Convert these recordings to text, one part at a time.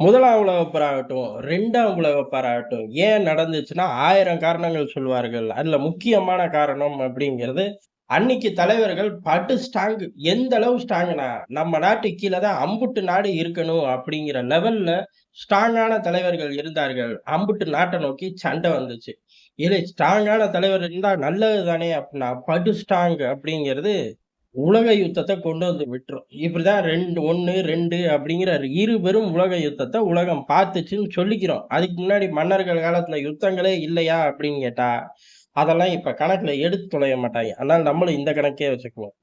முதலாம் உலக போராகட்டும், ரெண்டாம் உலக போராகட்டும் ஏன் நடந்துச்சுன்னா, ஆயிரம் காரணங்கள் சொல்வார்கள். அதுல முக்கியமான காரணம் அப்படிங்கிறது, அன்னைக்கு தலைவர்கள் பட்டு ஸ்ட்ராங் எந்த அளவு ஸ்ட்ராங்னா, நம்ம நாட்டு கீழே தான் அம்புட்டு நாடு இருக்கணும் அப்படிங்கிற லெவல்ல ஸ்ட்ராங்கான தலைவர்கள் இருந்தார்கள். அம்புட்டு நாட்டை நோக்கி சண்டை வந்துச்சு. இது ஸ்ட்ராங்கான தலைவர் இருந்தால் நல்லது தானே அப்படின்னா, படு ஸ்ட்ராங் அப்படிங்கிறது உலக யுத்தத்தை கொண்டு வந்து விட்டுரும். இப்படிதான் 2 1, 2 அப்படிங்கிற இருபெரும் உலக யுத்தத்தை உலகம் பார்த்துச்சுன்னு சொல்லிக்கிறோம். அதுக்கு முன்னாடி மன்னர்கள் காலத்துல யுத்தங்களே இல்லையா அப்படின்னு கேட்டா, அதெல்லாம் இப்ப கணக்குல எடுத்து தொலைய மாட்டாங்க. அதனால நம்மளும் இந்த கணக்கே வச்சுக்குவோம்.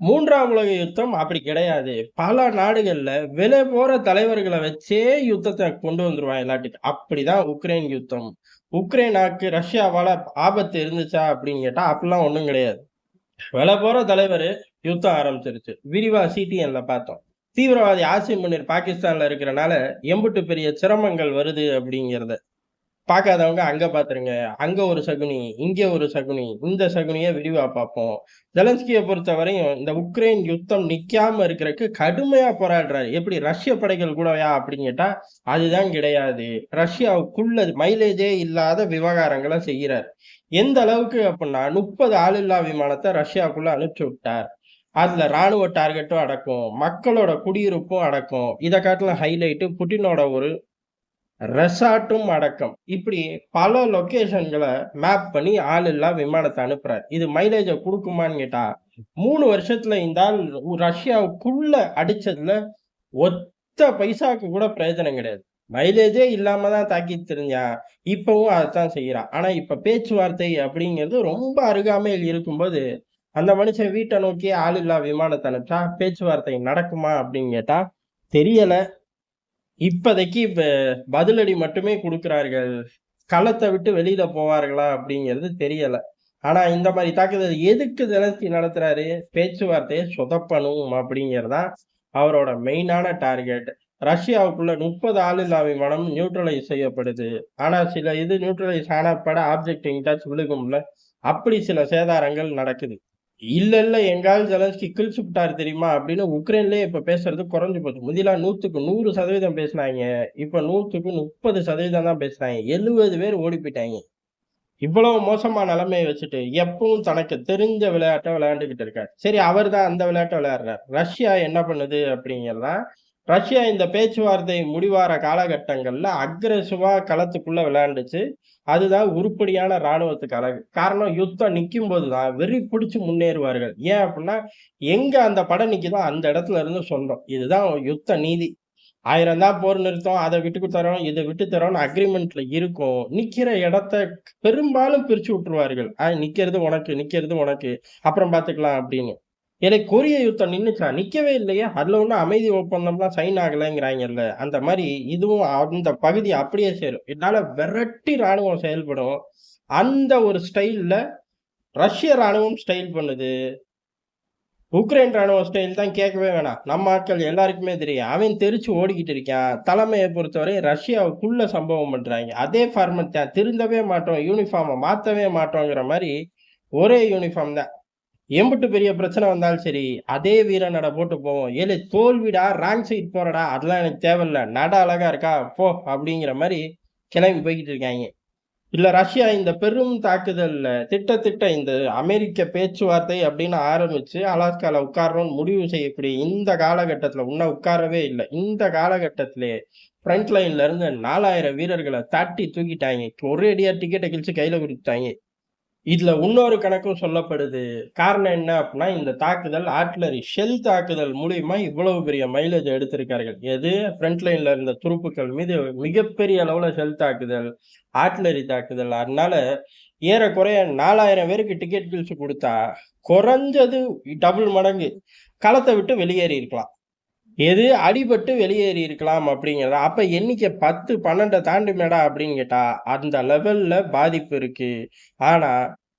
மூன்றாம் உலக யுத்தம் அப்படி கிடையாது. பல நாடுகள்ல விலை போற தலைவர்களை வச்சே யுத்தத்தை கொண்டு வந்துருவாங்க எல்லாத்துக்கும். அப்படிதான் உக்ரைன் யுத்தம். உக்ரைனாக்கு ரஷ்யாவால ஆபத்து இருந்துச்சா அப்படின்னு கேட்டா, அப்படிலாம் ஒண்ணும் கிடையாது. விலை போற தலைவரு யுத்தம் ஆரம்பிச்சிருச்சு. விரிவா சிடிஎன்ல பார்த்தோம். தீவிரவாதி ஆசிம் முனீர் பாகிஸ்தான்ல இருக்கிறனால, எம்புட்டு பெரிய சிரமங்கள் வருது அப்படிங்கிறத. பார்க்காதவங்க அங்க பாத்துருங்க அங்க ஒரு சகுனி, இங்க ஒரு சகுனி. இந்த சகுனிய விரிவா பார்ப்போம். ஜெலன்ஸ்கிய பொறுத்தவரையும் இந்த உக்ரைன் யுத்தம் நிக்காம இருக்கிறக்கு கடுமையா போராடுறாரு. எப்படி ரஷ்ய படைகள் கூடயா அப்படின்னு கேட்டா, அதுதான் கிடையாது. ரஷ்யாவுக்குள்ள மைலேஜே இல்லாத விவகாரங்களை செய்யறாரு. எந்த அளவுக்கு அப்படின்னா, 30 ஆளில்லா விமானத்தை ரஷ்யாவுக்குள்ள அனுப்பிச்சு விட்டார். அதுல ராணுவ டார்கெட்டும் அடக்கும் மக்களோட குடியிருப்பும் அடக்கும் இதை காட்டிலும் ஹைலைட்டு புட்டினோட ஒரு ரெசார்ட்டும் அடக்கம். இப்படி பல லொக்கேஷன்களை மேப் பண்ணி ஆளில்லா விமானத்தை அனுப்புறாரு. இது மைலேஜை கொடுக்குமான்னு கேட்டா, மூணு வருஷத்துல இந்த ஆள் ரஷ்யாவுக்குள்ள அடிச்சதுல ஒத்த பைசாக்கு கூட பிரயோஜனம் கிடையாது. மைலேஜே இல்லாம தான் தாக்கிட்டு திரிஞ்சான். இப்பவும் அதைத்தான் செய்யறான் ஆனா இப்ப பேச்சுவார்த்தை அப்படிங்கிறது ரொம்ப அருகாமையில் இருக்கும்போது, அந்த மனுஷன் வீட்டை நோக்கி ஆளுமில்லா விமானத்தை அனுப்பிச்சா, பேச்சுவார்த்தை நடக்குமா அப்படின்னு கேட்டா, தெரியல. இப்போதைக்கு இப்ப பதிலடி மட்டுமே கொடுக்கிறார்கள் களத்தை விட்டு வெளியில போவார்களா அப்படிங்கிறது தெரியல. ஆனா இந்த மாதிரி தாக்குதல் எதுக்கு தினத்தி நடத்துறாரு? பேச்சுவார்த்தையை சொதப்பணும் அப்படிங்கிறதான் அவரோட மெயினான டார்கெட். ரஷ்யாவுக்குள்ள 30 ஆளில்லா விமானம் நியூட்ரலைஸ் செய்யப்படுது. ஆனா சில இது நியூட்ரலைஸ் ஆனப்பட ஆப்ஜெக்ட் எங்கிட்டாச்சும் விழுகும்ல. அப்படி சில சேதாரங்கள் நடக்குது. இல்ல, இல்ல எங்கால் ஆள் ஜெலன்ஸ்கி கிழிச்சுப்புட்டாரு தெரியுமா அப்படின்னு உக்ரைன்லயே இப்ப பேசுறது குறைஞ்சு போச்சு. முதலா நூத்துக்கு நூறு சதவீதம் பேசினாங்க இப்ப 100க்கு 30% தான் பேசுறாய்ங்க. 70 பேர் ஓடி போயிட்டாங்க இவ்வளவு மோசமான நிலைமையை வச்சுட்டு, எப்பவும் தனக்கு தெரிஞ்ச விளையாட்டை விளையாண்டுகிட்டு இருக்கார் சரி அவர் தான் அந்த விளையாட்டை விளையாடுறாரு. ரஷ்யா என்ன பண்ணுது அப்படிங்கிறது ரஷ்யா இந்த பேச்சுவார்த்தை முடிவார காலகட்டங்கள்ல அக்ரெசிவா களத்துக்குள்ள விளையாண்டுச்சு. அதுதான் உருப்படியான இராணுவத்துக்கு அழகு. காரணம் யுத்தம் நிக்கும்போது தான் வெறி பிடிச்சு முன்னேறுவார்கள். ஏன் அப்படின்னா, எங்க அந்த படம் நிற்கிதோ அந்த இடத்துல இருந்து சொல்கிறோம் இதுதான் யுத்த நீதி. ஆயிரம் தான் போர் நிறுத்தம். அதை விட்டு தரோம் இதை விட்டு தரோம்னு அக்ரிமெண்ட்ல இருக்கும். நிக்கிற இடத்த பெரும்பாலும் பிரிச்சு விட்டுருவார்கள். அ நிக்கிறது உனக்கு, நிக்கிறது உனக்கு. அப்புறம் பார்த்துக்கலாம் அப்படின்னு. எனக்கு கொரிய யுத்தம் நின்றுச்சா நிக்கவே இல்லையே. அதுல ஒன்றும் அமைதி ஒப்பந்தம்லாம் சைன் ஆகலைங்கிறாங்கல்ல அந்த மாதிரி இதுவும் அந்த பகுதி அப்படியே சேரும். இதனால விரட்டி ராணுவம் செயல்படும். அந்த ஒரு ஸ்டைல்ல ரஷ்ய ராணுவம் ஸ்டைல் பண்ணுது. உக்ரைன் ராணுவ ஸ்டைல் தான் கேட்கவே வேணாம். நம்ம ஆட்கள் எல்லாருக்குமே தெரியும். அவன் தெரிச்சு ஓடிக்கிட்டு இருக்கான். தலைமையை பொறுத்தவரை ரஷ்யாவுக்குள்ள சம்பவம் பண்ணுறாங்க அதே ஃபார்மட் தான். திருந்தவே மாட்டோம். யூனிஃபார்மை மாற்றவே மாட்டோங்கிற மாதிரி ஒரே யூனிஃபார்ம் தான். எம்பிட்டு பெரிய பிரச்சனை வந்தாலும் சரி, அதே வீர நட போட்டு போவோம். ஏழு தோல்விடா, ராங் சைட் போறடா, அதெல்லாம் எனக்கு தேவையில்ல. நட அழகா இருக்கா? போ அப்படிங்கிற மாதிரி கிளம்பி போய்கிட்டு இருக்காங்க இல்ல ரஷ்யா இந்த பெரும் தாக்குதல்ல திட்டத்திட்ட இந்த அமெரிக்க பேச்சுவார்த்தை அப்படின்னு ஆரம்பிச்சு, அலாஸ்கால உட்காரணும்னு முடிவு செய்யக்கூடிய இந்த காலகட்டத்துல இன்னும் உட்காரவே இல்லை. இந்த காலகட்டத்திலே ஃப்ரண்ட் லைன்ல இருந்து நாலாயிரம் வீரர்களை தட்டி தூக்கிட்டாங்க. ஒரேடியா டிக்கெட்டை கிழிச்சு கையில கொடுத்துட்டாங்க. இதுல இன்னொரு கணக்கும் சொல்லப்படுது. காரணம் என்ன அப்படின்னா, இந்த தாக்குதல் ஆர்ட்லரி ஷெல் தாக்குதல் மூலியமா இவ்வளவு பெரிய மைலேஜ் எடுத்திருக்கார்கள். எது? ஃப்ரண்ட் லைன்ல இருந்த துருப்புக்கள் மீது மிகப்பெரிய அளவுல ஷெல் தாக்குதல், ஆர்ட்லரி தாக்குதல். அதனால ஏறக்குறைய 4000 பேருக்கு டிக்கெட் பில்ஸ் கொடுத்தா குறைஞ்சது டபுள் மடங்கு களத்தை விட்டு வெளியேறி இருக்கலாம். எது? அடிபட்டு வெளியேறி இருக்கலாம் அப்படிங்கிறது. அப்ப எண்ணிக்கை 10, 12 தாண்டுமேடா அப்படின்னு கேட்டா, அந்த லெவல்ல பாதிப்பு இருக்கு. ஆனா,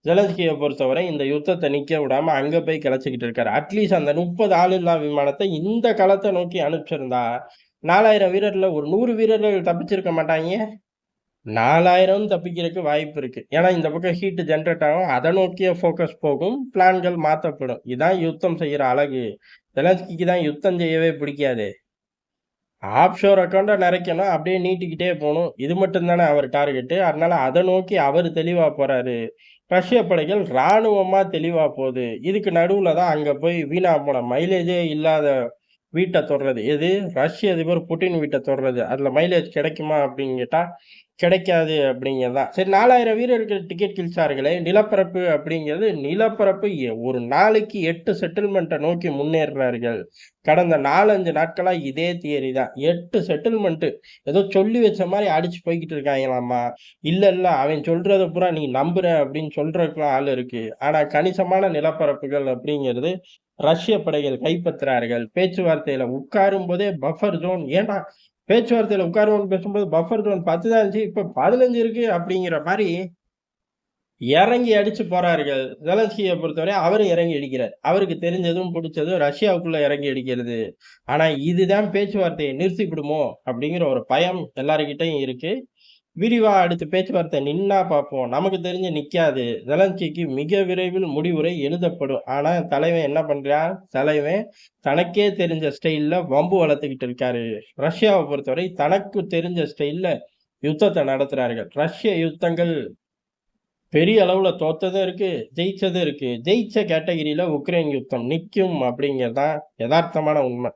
ஜெலஸ்கியை பொறுத்தவரை இந்த யுத்தத்தை நிக்க விடாம அங்க போய் கிளச்சிக்கிட்டு இருக்காரு. அட்லீஸ்ட் அந்த 30 ஆளில்லா விமானத்தை இந்த களத்தை நோக்கி அனுப்பிச்சிருந்தா, 4000 வீரர்ல ஒரு நூறு வீரர்கள் தப்பிச்சிருக்க மாட்டாங்க நாலாயிரம் தப்பிக்கிறதுக்கு வாய்ப்பு இருக்கு. ஏன்னா இந்த பக்கம் ஹீட் ஜென்ரேட் ஆகும். அதை நோக்கிய ஃபோக்கஸ் போகும். பிளான்கள் மாற்றப்படும் இதான் யுத்தம் செய்யற அழகு. ஜெலன்ஸ்கிக்கு தான் யுத்தம் செய்யவே பிடிக்காது ஆப்ஷோர் அக்கௌண்ட்டை நிறைக்கணும். அப்படியே நீட்டிக்கிட்டே போகணும் இது மட்டும் தானே அவர் டார்கெட்டு. அதனால அதை நோக்கி அவர் தெளிவாக போகிறாரு ரஷ்ய படைகள் இராணுவமாக தெளிவாக போகுது இதுக்கு நடுவில் தான் அங்கே போய் வீணாக போன மைலேஜே இல்லாத வீட்டை தொடுறது. எது? ரஷ்ய அதிபர் புட்டின் வீட்டை தொடுறது. அதில் மைலேஜ் கிடைக்குமா அப்படின்னு கேட்டால் கிடைக்காது அப்படிங்கிறது தான். சரி 4000 வீரர்கள் டிக்கெட் கிழிச்சார்களே, நிலப்பரப்பு அப்படிங்கிறது நிலப்பரப்பு ஒரு நாளைக்கு எட்டு செட்டில்மெண்ட்டை நோக்கி முன்னேறுறார்கள். கடந்த 4, 5 நாட்களா இதே தியரி தான். எட்டு செட்டில்மெண்ட் ஏதோ சொல்லி வச்ச மாதிரி அடிச்சு போய்கிட்டு இருக்காங்களாமா. இல்லை இல்லை அவன் சொல்றத பூரா நீ நம்புற அப்படின்னு சொல்றதுக்குலாம் ஆள் இருக்கு. ஆனா கணிசமான நிலப்பரப்புகள் அப்படிங்கிறது ரஷ்ய படைகள் கைப்பற்றுறார்கள். பேச்சுவார்த்தையில உட்காரும்போதே பஃபர் ஜோன் ஏன்னா பேச்சுவார்த்தையில் உட்காருவோம்னு பேசும்போது பஃபர் ஜோன் 10 தான் இருந்துச்சு. இப்போ பதினஞ்சு இருக்கு அப்படிங்கிற மாதிரி இறங்கி அடிச்சு போறார்கள். ஜெலன்ஸ்கிய பொறுத்தவரை அவரும் இறங்கி அடிக்கிறார். அவருக்கு தெரிஞ்சதும், பிடிச்சதும் ரஷ்யாவுக்குள்ள இறங்கி அடிக்கிறது. ஆனா இதுதான் பேச்சுவார்த்தையை நிறுத்திவிடுமோ அப்படிங்கிற ஒரு பயம் எல்லாருக்கிட்டையும் இருக்கு. விரிவா அடுத்து பேச்சுவார்த்தை நின்னா பார்ப்போம். நமக்கு தெரிஞ்சு நிக்காது. ஜெலன்ஸ்கிக்கு மிக விரைவில் முடிவுரை எழுதப்படும். ஆனா தலைவன் என்ன பண்றான்? தலைவன் தனக்கே தெரிஞ்ச ஸ்டைல்ல வம்பு வளர்த்துக்கிட்டு இருக்காரு. ரஷ்யாவை பொறுத்தவரை தனக்கு தெரிஞ்ச ஸ்டைல்ல யுத்தத்தை நடத்துறார்கள். ரஷ்ய யுத்தங்கள் பெரிய அளவுல தோத்ததும் இருக்கு, ஜெயிச்சதும் இருக்கு. ஜெயிச்ச கேட்டகிரியில் உக்ரைன் யுத்தம் நிற்கும் அப்படிங்கிறது தான் யதார்த்தமான உண்மை